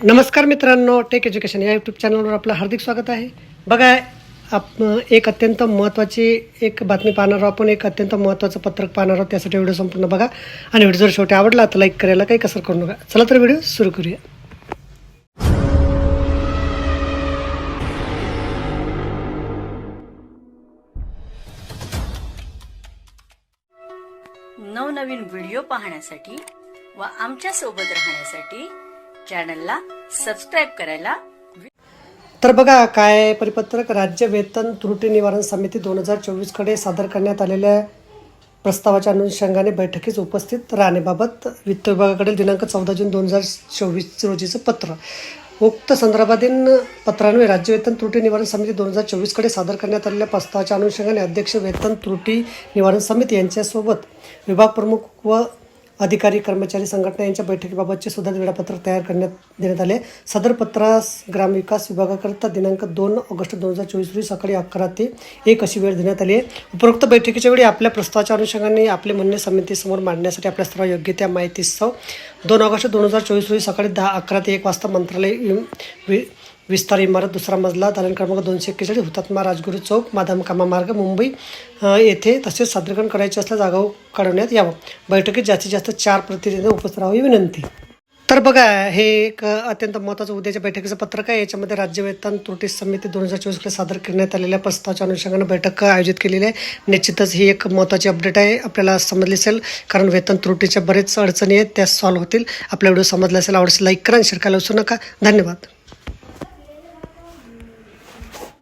नमस्कार मित्रांनो take education या यूट्यूब चॅनलवर आपलं हार्दिक स्वागत आहे. बघा आप एक अत्यंत महत्त्वाची एक बातमी पाहणार आहोत आपण एक अत्यंत महत्त्वाचं पत्रक पाहणार आहोत त्यासाठी व्हिडिओ संपूर्ण बघा. आणि व्हिडिओ जर शेवटी आवडला तर लाईक करायला काही कसर करू नका. चला तर व्हिडिओ सुरू करूया. नवनवीन व्हिडिओ पाहण्यासाठी व आमच्यासोबत राहण्यासाठी चॅनलला सबस्क्राईब करायला तर बघा काय परिपत्रक? राज्य वेतन त्रुटी निवारण समिती दोन हजार चोवीसकडे सादर करण्यात आलेल्या प्रस्तावाच्या अनुषंगाने बैठकीस उपस्थित राहण्याबाबत वित्त विभागाकडील दिनांक चौदा जून दोन हजार चोवीस रोजीचं पत्र. उक्त संदर्भातील पत्रान्वये राज्य वेतन त्रुटी निवारण समिती दोन हजार चोवीसकडे सादर करण्यात आलेल्या प्रस्तावाच्या अनुषंगाने अध्यक्ष वेतन त्रुटी निवारण समिती यांच्यासोबत विभाग प्रमुख व अधिकारी कर्मचारी संघटना यांच्या बैठकीबाबतचे सुद्धा वेळापत्रक तयार करण्यात देण्यात आले. सदर पत्रास ग्रामविकास विभागाकरिता दिनांक दोन ऑगस्ट दोन हजार चोवीस रोजी सकाळी अकरा ते एक अशी वेळ देण्यात आली. आहे उपरोक्त बैठकीच्या वेळी आपल्या प्रस्तावाच्या अनुषंगाने आपले म्हणणे समितीसमोर मांडण्यासाठी आपल्या स्तरावर योग्य त्या माहितीसह दोन ऑगस्ट दोन हजार चोवीस रोजी सकाळी दहा अकरा ते एक वाजता मंत्रालय विस्तार इमारत दुसरा मजला दालन क्रमांक दोनशे एक्केचाळीस हुतात्मा राजगुरू चौक मादाम कामा मार्ग मुंबई येथे तसेच सादरीकरण करायचे असल्यास जागा काढवण्यात यावं. बैठकीत जास्तीत जास्त चार प्रतिनिधी उपस्थित राहावी विनंती. तर बघा हे एक अत्यंत महत्त्वाचं उद्याच्या बैठकीचं पत्रक आहे. याच्यामध्ये राज्य वेतन त्रुटी समिती दोन हजार चोवीसकडे सादर करण्यात आलेल्या प्रस्तावाच्या अनुषंगानं बैठक आयोजित केलेली आहे. निश्चितच ही एक महत्त्वाची अपडेट आहे. आपल्याला समजली असेल कारण वेतन त्रुटीच्या बरेच अडचणी आहेत त्या सॉल्व्ह होतील. आपला व्हिडिओ समजला असेल आवडस लाईक करा आणि शेअर करायला विसरू नका. धन्यवाद.